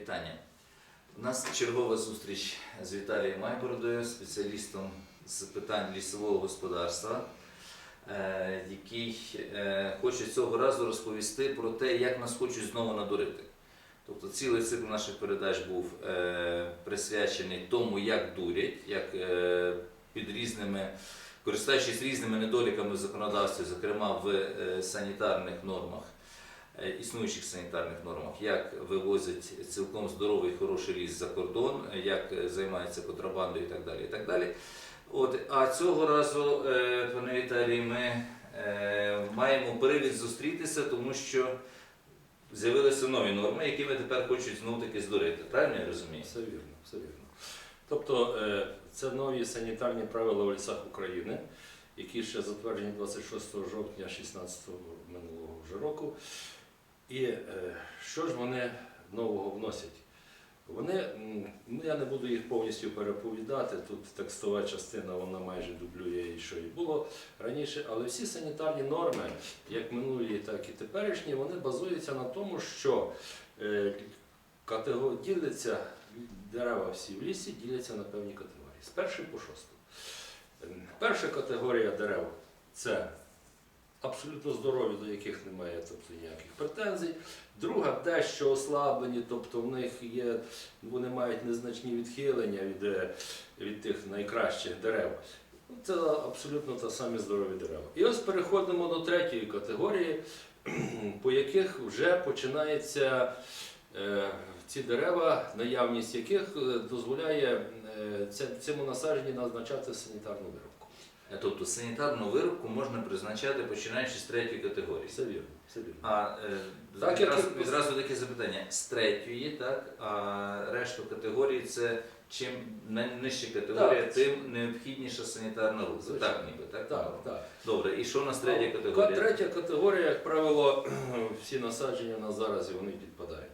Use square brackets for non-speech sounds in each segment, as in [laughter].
Вітання. У нас чергова зустріч з Віталієм Майбородою, спеціалістом з питань лісового господарства, е, який е, хоче цього разу розповісти про те, як нас хочуть знову надурити. Тобто цілий цикл наших передач був е, присвячений тому, як дурять, як під різними, користуючись різними недоліками в зокрема в санітарних нормах, існуючих санітарних нормах, як вивозять цілком здоровий хороший ліс за кордон, е, як е, займаються контрабандою і так далі. І так далі. От, а цього разу, е, пане Віталій, ми е, маємо привід зустрітися, тому що з'явилися нові норми, які ми тепер хочуть знов таки здурити. Правильно я розумію? Все вірно, все вірно. Тобто е, це нові санітарні правила в лісах України, які ще затверджені 26 жовтня 16 минулого вже року. І е, що ж вони нового вносять? Вони, ну я не буду їх повністю переповідати, тут текстова частина вона майже дублює що і було раніше, але всі санітарні норми, як минулі, так і теперішні, вони базуються на тому, що е, діляться дерева всі в лісі, діляться на певні категорії. З першої по шосту. Ем, Перша категорія дерев це абсолютно здорові, до яких немає тобто, ніяких претензій. Друга дещо ослаблені, тобто в них є, вони мають незначні відхилення від, е, від тих найкращих дерев. Це абсолютно та самі здорові дерева. І ось переходимо до третьої категорії, [clears throat] по яких вже починається е, ці дерева, наявність яких е, дозволяє цьому насадженні назначати санітарну виробку. Тобто санітарну виробку можна призначати починаючи з третьої категорії. Все вірно, все вірно. А е, Так, відразу, і- відразу таке запитання. З третьої, так, а решту категорії це чим нижча категорія, Так. тим необхідніша санітарна рубка. Так, ніби, так? Так, так. Добре, і що у нас третя Ну, категорія? Третя категорія, як правило, [clears throat] всі насадження на зараз вони підпадають,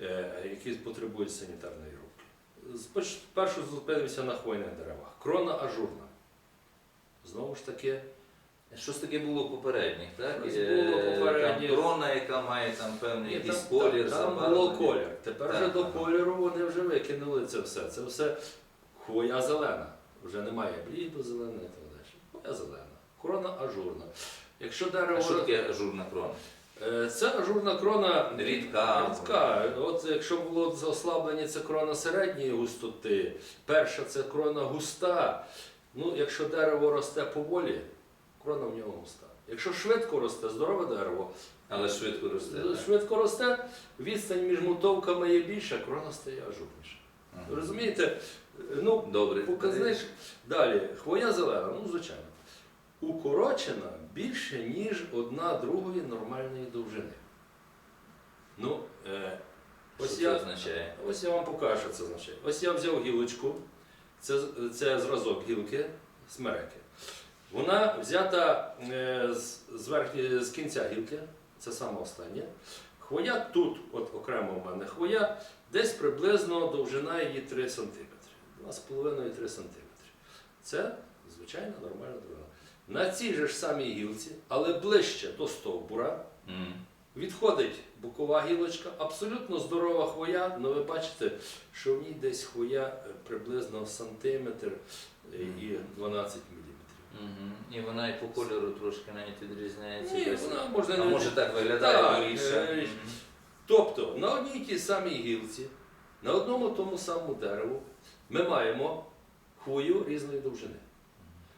е, які потребують санітарної рубки. Спершу зупинимося на хвойних деревах. Крона ажурна. Знову ж таки, Щось таке було в попередніх, так? Щось Е, було в попередніх. Там крона, яка має там певний ні, якийсь там, колір, там, там було колір. Тепер Так, вже до ага. кольору вони вже викинули це все. Це все хвоя зелена. Вже немає бліду зеленої і так далі. Хвоя зелена. Крона ажурна. Якщо дерево А що таке ажурна крона? Е, Це ажурна крона Рідка. рідка. От якщо було ослаблені, це крона середньої густоти. Перша це крона густа. Ну, якщо дерево росте поволі, крона в нього густа. Якщо швидко росте, здорове дерево, Але швидко росте. так? швидко росте, відстань між мотовками є більша, крона стає ажурніша. Ага. Розумієте? Ну, Добре. Показник. Далі, хвоя зелена, ну звичайно. Укорочена більше, ніж одна другої нормальної довжини. Ну, е, Що ось, це означає? ось я вам покажу, що це означає. Ось я взяв гілочку, це, це зразок гілки смереки. Вона взята е, з, з, верхні, з кінця гілки, це саме останнє. Хвоя тут, от окремо в мене хвоя, десь приблизно довжина її 3 см. 2,5-3 см. Це звичайна нормальна довжина. На цій же ж самій гілці, але ближче до стовбура, М. відходить бокова гілочка, абсолютно здорова хвоя, але ви бачите, що в ній десь хвоя е, приблизно сантиметр е, і 12 мм. Мгм. І вона і по кольору трошки навіть відрізняється. Ні, десь. вона можна а не може так виглядає Так, більше. е, Тобто на одній тій самій гілці, на одному тому самому дереву ми маємо хвою різної довжини.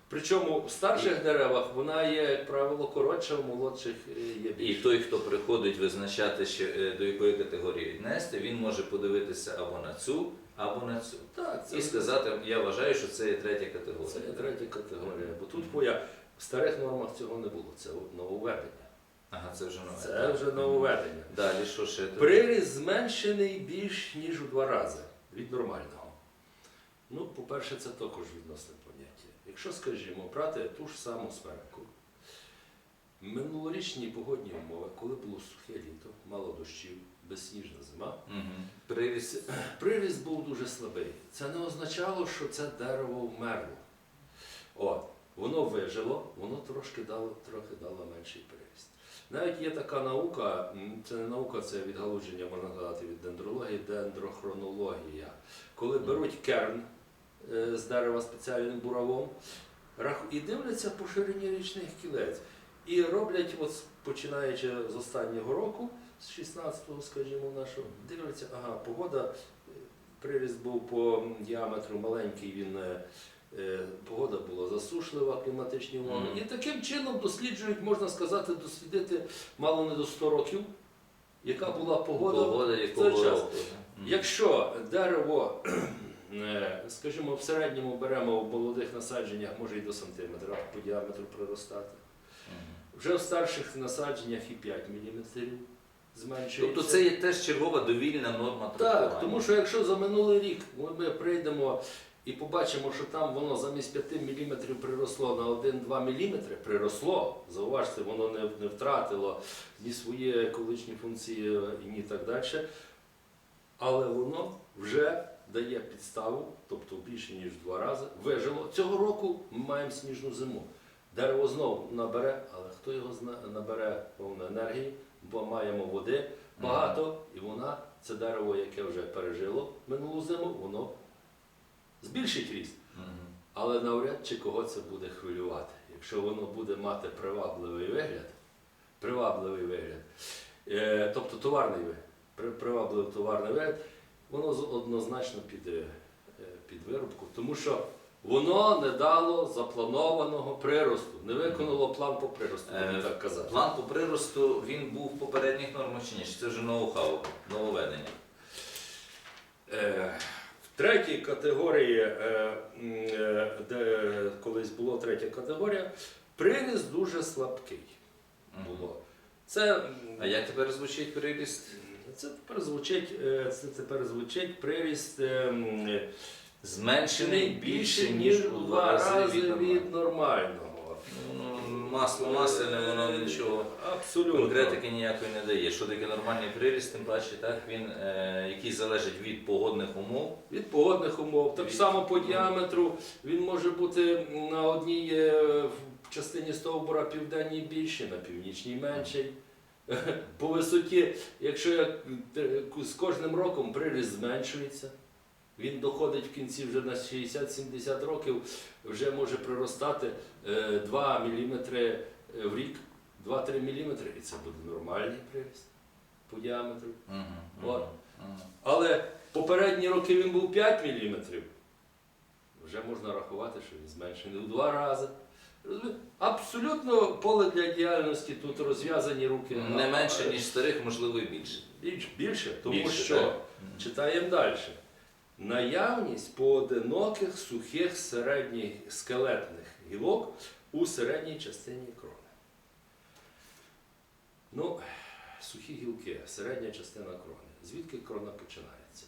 Причому в старших деревах вона є, як правило, коротша, в молодших е, є І той, хто приходить визначати, е, до якої категорії віднести, він може подивитися або на цю, або на цю. Так, це, І сказати, я вважаю, що це є третя категорія. це є третя категорія. Бо тут хвоя в старих нормах цього не було. Це нововведення. Ага, це вже нове. Це вже нововведення. Далі, що ще? Приріз зменшений більш ніж у два рази від нормального. Ну, по-перше, це також відносне поняття. Якщо, скажімо, брати ту ж саму смерку, минулорічні погодні умови, коли було сухе літо, мало дощів, безсніжна зима, Мгм. Приріс. був дуже слабий. Це не означало, що це дерево вмерло. От, воно вижило, воно трошки дало, трохи дало менший приріст. Навіть є така наука, це не наука, це відгалудження, можна сказати, від дендрології, дендрохронологія. Коли беруть керн з дерева спеціальним буравом і дивляться по ширині річних кілець. І роблять, от, починаючи з останнього року, з 16-го, скажімо, нашого, дивляться, ага, погода, е, приріст був по діаметру маленький, він. е, е, Погода була засушлива, кліматичні умови. Мгм. І таким чином досліджують, можна сказати, дослідити мало не до 100 років, яка була погода. Погода в той час. року. Мгм. Якщо дерево, е, скажімо, в середньому беремо в молодих насадженнях, може і до сантиметра по діаметру приростати. Вже в старших насадженнях і 5 мм зменшується. Тобто це є теж чергова довільна норма трактування. Так, тому що якщо за минулий рік ми- прийдемо і побачимо, що там воно замість 5 мм приросло на 1-2 мм, приросло, зауважте, воно не, не втратило ні свої екологічні функції, ні так далі. Але воно вже дає підставу, тобто більше ніж два рази, вижило. Цього року ми маємо сніжну зиму. Дерево знову набере, але хто його набере повну енергії, бо маємо води багато, і вона, це дерево, яке вже пережило минулу зиму, воно збільшить ріст. Але навряд чи кого це буде хвилювати. Якщо воно буде мати привабливий вигляд, привабливий вигляд, е, тобто товарний вигляд, привабливий товарний вигляд, воно однозначно під, е, е, під вирубку, тому що воно не дало запланованого приросту, не виконало план по приросту, Е, так казати. План по приросту він був в попередніх нормах чи ні? Чи це вже ноу-хау, нововведення? Е, В третій категорії, е, е, де колись була третя категорія, приріст дуже слабкий було. Це, А як тепер звучить приріст? Це тепер звучить, е, це тепер звучить приріст е, Зменшений більше, ніж у два рази від нормального. Ну, Масло масляне, воно нічого Абсолютно. конкретики ніякої не дає. Що таке нормальний приріст, тим паче, так, він, е, який залежить від погодних умов. Від погодних умов. Так Від- само по діаметру він може бути на одній е, частині стовбура південній більший, на північній менший. По висоті, якщо як е, з кожним роком приріст зменшується, він доходить в кінці вже на 60-70 років, вже може приростати е, 2 мм в рік, 2-3 мм, і це буде нормальний приріст по діаметру. Мгм, От. мгм. Але попередні роки він був 5 мм. Вже можна рахувати, що він зменшений у два рази. Розумієте? Абсолютно поле для діяльності тут розв'язані руки. Не менше, ніж старих, можливо, і більше. Більш, більше, тому Більше, що так. Читаємо далі. Наявність поодиноких сухих середніх скелетних гілок у середній частині крони. Ну, сухі гілки, середня частина крони. Звідки крона починається?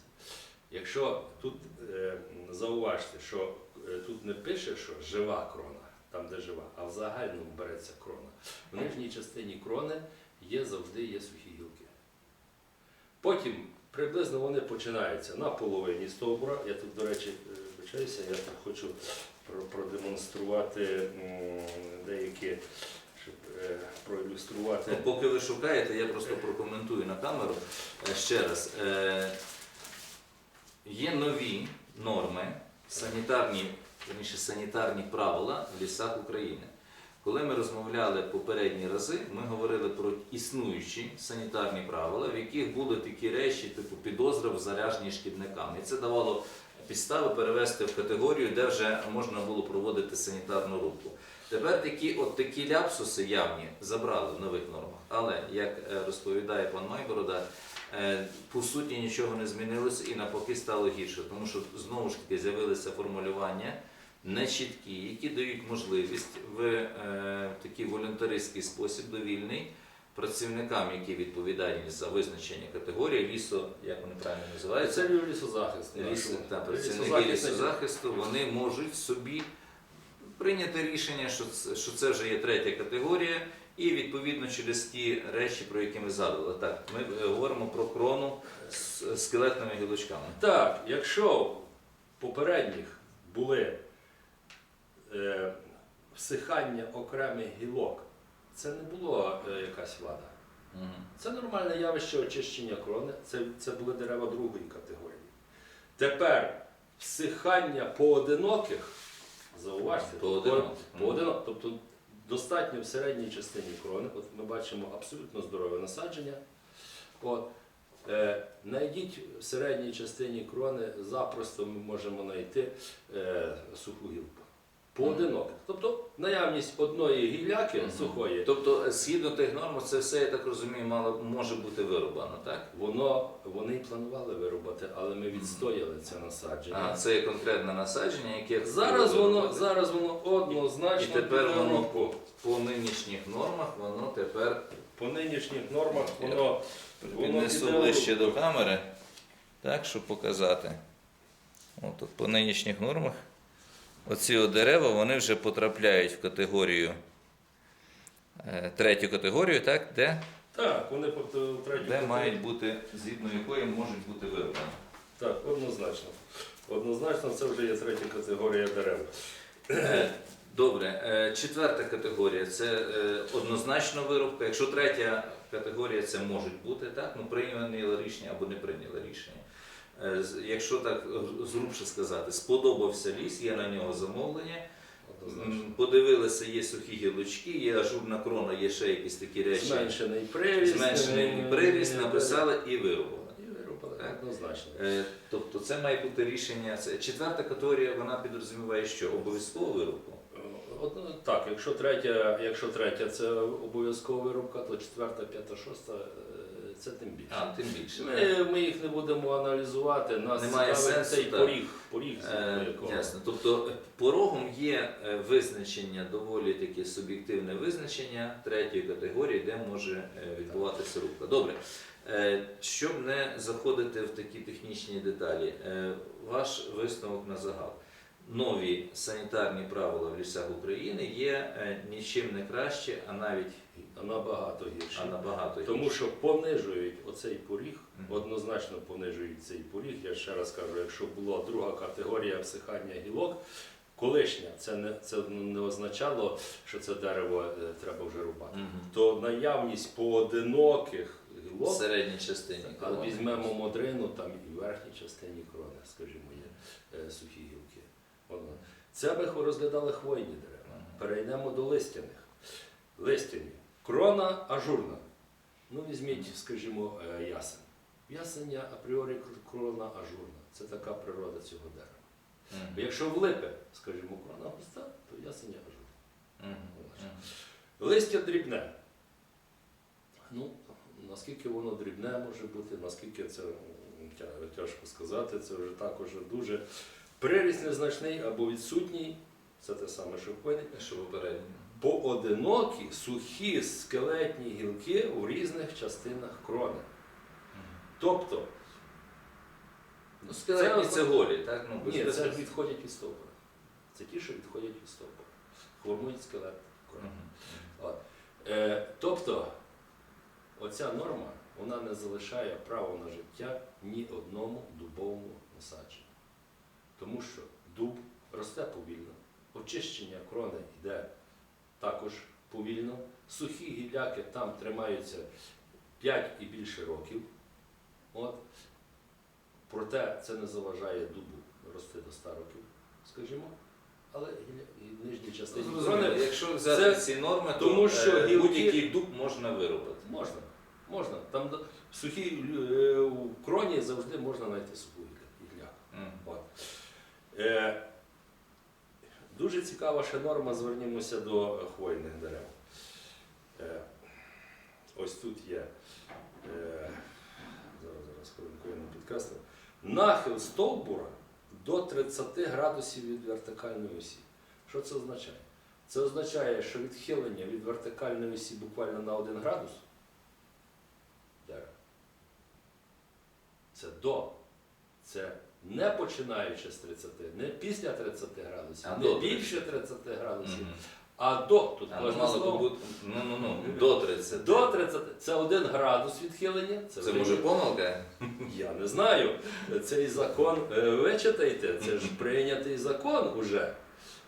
Якщо тут е, зауважте, що е, тут не пише, що жива крона, там де жива, а в загальному береться крона. В нижній частині крони є завжди є сухі гілки. Потім приблизно вони починаються на половині стовбура. Я тут, до речі, е, вибачаюся, я тут хочу продемонструвати деякі, щоб е, проілюструвати. Ну, Поки ви шукаєте, я просто прокоментую на камеру Е, ще раз. Є нові норми, санітарні, верніше, санітарні правила в лісах України. Коли ми розмовляли попередні рази, ми говорили про існуючі санітарні правила, в яких були такі речі, типу підозра в заряженні шкідниками. І це давало підстави перевести в категорію, де вже можна було проводити санітарну рубку. Тепер такі, от такі ляпсуси явні забрали в нових нормах. Але, як е, розповідає пан Майборода, е, по суті нічого не змінилося і навпаки стало гірше, тому що знову ж таки з'явилися формулювання нечіткі, які дають можливість в е, такий волюнтаристський спосіб довільний працівникам, які відповідальні за визначення категорії лісу, як вони правильно називаються, Це лісозахист. ліс, нашому. та, працівники лісозахисту, вони можуть собі прийняти рішення, що це, що це вже є третя категорія, і відповідно через ті речі, про які ми згадували. Так, ми е, говоримо про крону з скелетними гілочками. Так, якщо в попередніх були е, всихання окремих гілок це не було е, якась вада. Мгм. Це нормальне явище очищення крони. Це, це були дерева другої категорії. Тепер всихання поодиноких, зауважте, Поодиноких. поодинок, тобто достатньо в середній частині крони. От ми бачимо абсолютно здорове насадження. От, е, найдіть в середній частині крони, запросто ми можемо знайти е, суху гілку. Поодиноких. Тобто наявність одної гілляки Мгм. сухої. Тобто, е, згідно тих норм, це все, я так розумію, мало може бути вирубано, так? Воно вони планували вирубати, але ми відстояли це насадження. А, це є конкретне насадження, яке Зараз воно зараз воно однозначно І тепер піде воно руку. по нинішніх нормах, воно тепер по нинішніх нормах воно піднесу ближче до камери, так, щоб показати. От по нинішніх нормах. Оці от дерева вони вже потрапляють в категорію, е, третю категорію, так, де, Так, вони по третю де категорію. мають бути, згідно якої можуть бути вирубані. Так, однозначно. Однозначно, це вже є третя категорія дерев. Е, Добре, Е, четверта категорія це е, однозначно вирубка. Якщо третя категорія це можуть бути, так, ну прийняли рішення або не прийняли рішення. Е, Якщо так зрубше сказати, сподобався ліс, є на нього замовлення, подивилися, є сухі гілочки, є ажурна крона, є ще якісь такі речі, Зменшений приріст. зменшений е, приріст, е, написали і вирубали. І вирубали, Так. однозначно. Тобто це має бути рішення. Четверта категорія, вона підрозуміває, що обов'язково вирубку. Так, якщо третя, якщо третя це обов'язкова вирубка, то четверта, п'ята, шоста це тим більше. А, тим більше. Ми, ми їх не будемо аналізувати. Нас Немає цікавить сенсу, цей так. поріг. поріг Е, якого. Ясно. Тобто е, порогом є е, визначення, доволі таке суб'єктивне визначення третьої категорії, де може е, відбуватися рубка. Добре. Е, Щоб не заходити в такі технічні деталі, е, ваш висновок на загал. Нові санітарні правила в лісах України є е, нічим не краще, а навіть Набагато гірше. а набагато Тому гірше. що понижують оцей поріг, Мгм. однозначно понижують цей поріг. Я ще раз кажу, якщо була друга категорія всихання гілок, колишня, це не, це не означало, що це дерево е, треба вже рубати. Мгм. То наявність поодиноких в гілок, середній частині. але крони. візьмемо модрину, там і в верхній частині крони, скажімо, є е, сухі гілки. Воно. Це ми розглядали хвойні дерева. Перейдемо до листяних. Листяні. Крона ажурна. Ну, візьміть, скажімо, ясень. Ясеня апріорі крона ажурна. Це така природа цього дерева. Мгм. Якщо в липи, скажімо, крона густа, то ясеня ажурна. Мгм. Мгм. Листя дрібне. Ну, наскільки воно дрібне може бути, наскільки це тяжко сказати, це вже також дуже приріст незначний або відсутній. Це те саме, що хвойний. Що попередньо. Поодинокі сухі скелетні гілки у різних частинах крони. Тобто, Ну, скелетні Це- голі, так? Ну, ні, це відходять від стовбура. Це ті, що відходять від стовбура. Формують скелет крони. От. Е, тобто, оця норма вона не залишає право на життя ні одному дубовому насадженню. Тому що дуб росте повільно, очищення крони йде також повільно, сухі гілляки там тримаються 5 і більше років. От. Проте це не заважає дубу рости до 100 років, скажімо. Але і нижні частини Зрозуміло, якщо взяти це- ці норми, то тому що е, гілки- будь-який дуб можна вирубати. Можна, можна. Там в сухій е, у кроні завжди можна знайти суху гілля-. От. Е, дуже цікава ще норма, звернімося до хвойних дерев. Е, ось тут є. Е, зараз, зараз хвилинку підкреслив. Нахил стовбура до 30 градусів від вертикальної осі. Що це означає? Це означає, що відхилення від вертикальної осі буквально на 1 градус дерева. Це до. Це не починаючи з 30, не після 30 градусів, А не до більше 30 градусів, Мгм. а до. Тут А, ну, кожне мало слово. бути, ну, ну, ну, до 30. До 30. Це 1 градус відхилення. Це, може помилка? Я не знаю. Цей закон е, вичитайте, це ж прийнятий закон уже.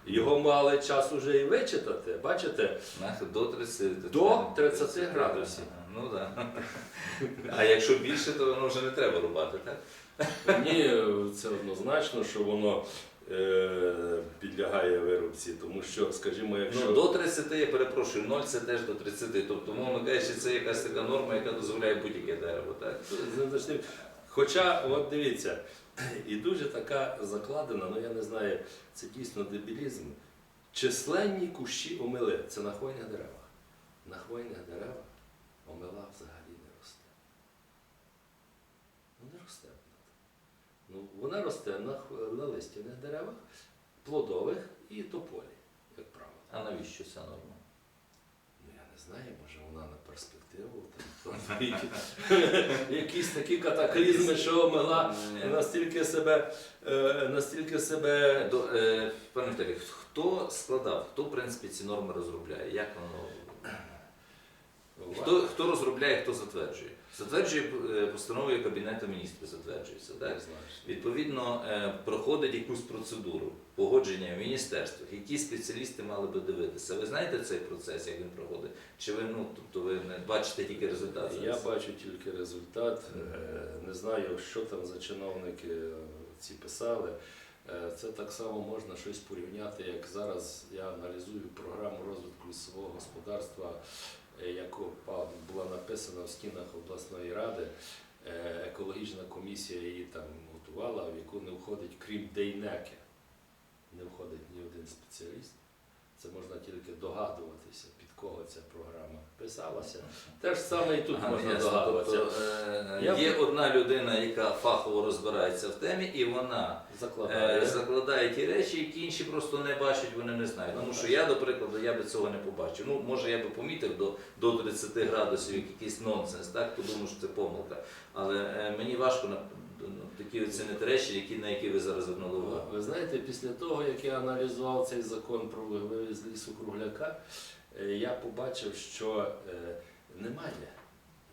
Його мали час уже і вичитати. Бачите, До 30, До 30 градусів. Ну так. А якщо більше, то воно вже не треба рубати, так? Ні, це однозначно, що воно е, підлягає вирубці, тому що, скажімо, якщо Ну, до 30, я перепрошую, 0 це теж до 30. Тобто, мовно кажучи, це якась така норма, яка дозволяє будь-яке дерево, так? Хоча, от дивіться, [clears throat] і дуже така закладена, ну я не знаю, це дійсно дебілізм. Численні кущі омели, це на хвойних деревах. На хвойних деревах омела взагалі не росте. Ну не росте вона. Ну, вона росте на, на листяних деревах, плодових і тополі, як правило. А навіщо ця норма? Ну, я не знаю, може вона на перспективу. Там, [laughs] якісь такі катаклізми, що Ні. настільки себе, е, настільки себе е, пане Віталій, хто складав, хто в принципі ці норми розробляє? Як воно? Хто, хто розробляє, хто затверджує? Затверджує е, постановою Кабінету міністрів, затверджується, так? Відповідно, е, проходить якусь процедуру погодження в міністерствах, які спеціалісти мали би дивитися. Ви знаєте цей процес, як він проходить? Чи ви ну тобто ви не бачите тільки результат? Я зараз? бачу тільки результат. Е, Не знаю, що там за чиновники ці писали. Це так само можна щось порівняти, як зараз я аналізую програму розвитку лісового господарства, яка була написана в стінах обласної ради. Е, Екологічна комісія її там готувала, в яку не входить, крім Дейнеки, не входить ні один спеціаліст. Це можна тільки догадуватися, кого ця програма писалася. Те ж саме і тут Ага, можна ясно. догадуватися. Тобто, е, Я є одна людина, яка фахово розбирається в темі, і вона Закладає. е, закладає ті речі, які інші просто не бачать, вони не знають. Тому що я, до прикладу, я би цього не побачив. Ну, може, я би помітив до, до 30 градусів якийсь нонсенс, так, подумав, що це помилка. Але е, мені важко на ну, такі оцінити речі, які, на які ви зараз звернули увагу. Ви знаєте, після того, як я аналізував цей закон про вивіз лісу кругляка, я побачив, що е, немає.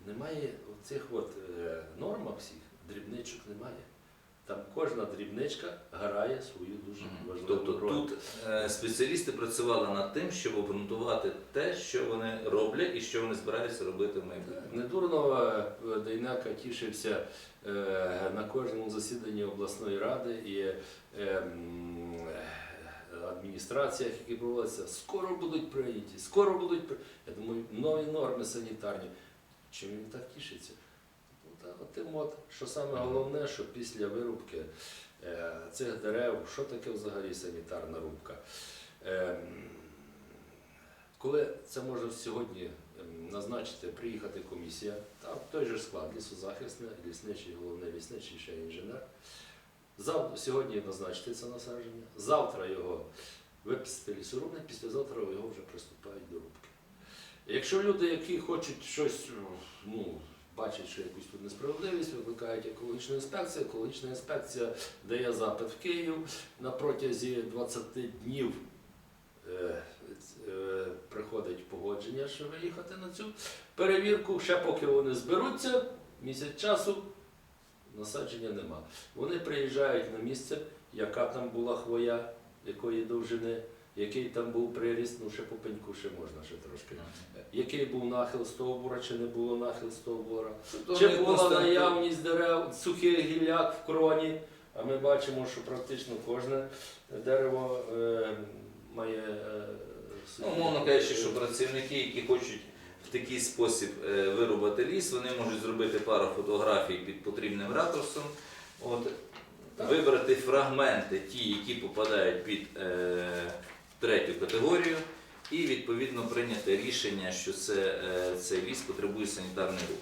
Немає цих от е, нормах всіх, дрібничок немає. Там кожна дрібничка грає свою дуже важливу Тобто роль. тут е, спеціалісти працювали над тим, щоб обґрунтувати те, що вони роблять і що вони збираються робити в майбутньому. Недурно е, Дейнака тішився е, на кожному засіданні обласної ради і е, е, адміністраціях, які проводяться, скоро будуть прийняті, скоро будуть при- Я думаю, нові норми санітарні. Чим він так тішиться? Ну, та, от тим от, що саме головне, що після вирубки е, цих дерев, що таке взагалі санітарна рубка? Ем, коли це може сьогодні ем, назначити, приїхати комісія, там той же склад, лісозахисне, лісничий, головний лісничий, ще інженер. Зав... Сьогодні назначити це насадження, завтра його виписати лісорубник, післязавтра його вже приступають до рубки. Якщо люди, які хочуть щось, ну, бачать, що якусь тут несправедливість, викликають екологічну інспекцію, екологічна інспекція дає запит в Київ на протязі 20 днів е, е, приходить погодження, що виїхати на цю перевірку. Ще поки вони зберуться, місяць часу насадження нема. Вони приїжджають на місце, яка там була хвоя, якої довжини, який там був приріст, ну ще по пеньку ще можна ще трошки. Який був нахил стовбура, чи не було нахил стовбура. Чи була наявність дерев, сухий гілляк в кроні, а ми бачимо, що практично кожне дерево е, має. Е, Ну, умовно кажучи, що працівники, які хочуть в такий спосіб е, вирубати ліс, вони можуть зробити пару фотографій під потрібним ракурсом, от, вибрати фрагменти, ті, які попадають під е, третю категорію, і відповідно прийняти рішення, що це, е, цей ліс потребує санітарний рух.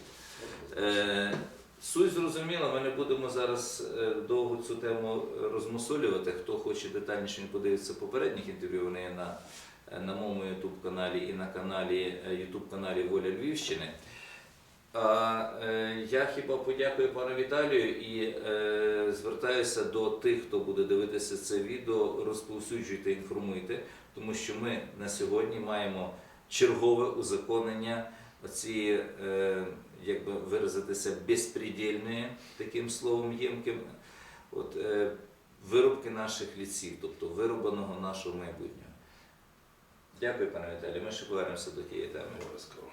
Е, Суть зрозуміла, ми не будемо зараз е, довго цю тему розмусолювати. Хто хоче детальніше, він подивиться попередніх інтерв'ю, вони є на, е, на моєму YouTube каналі і на каналі е, YouTube каналі Воля Львівщини. А е, я хіба подякую пану Віталію і е, звертаюся до тих, хто буде дивитися це відео, розповсюджуйте, інформуйте, тому що ми на сьогодні маємо чергове узаконення оцієї, е, як би виразитися, безпредельної, таким словом ємким. От, е, виробки наших лісів, тобто вирубаного нашого майбутнього. Дякую, пане Віталію. Ми ще повернемося до тієї теми. Обов'язково.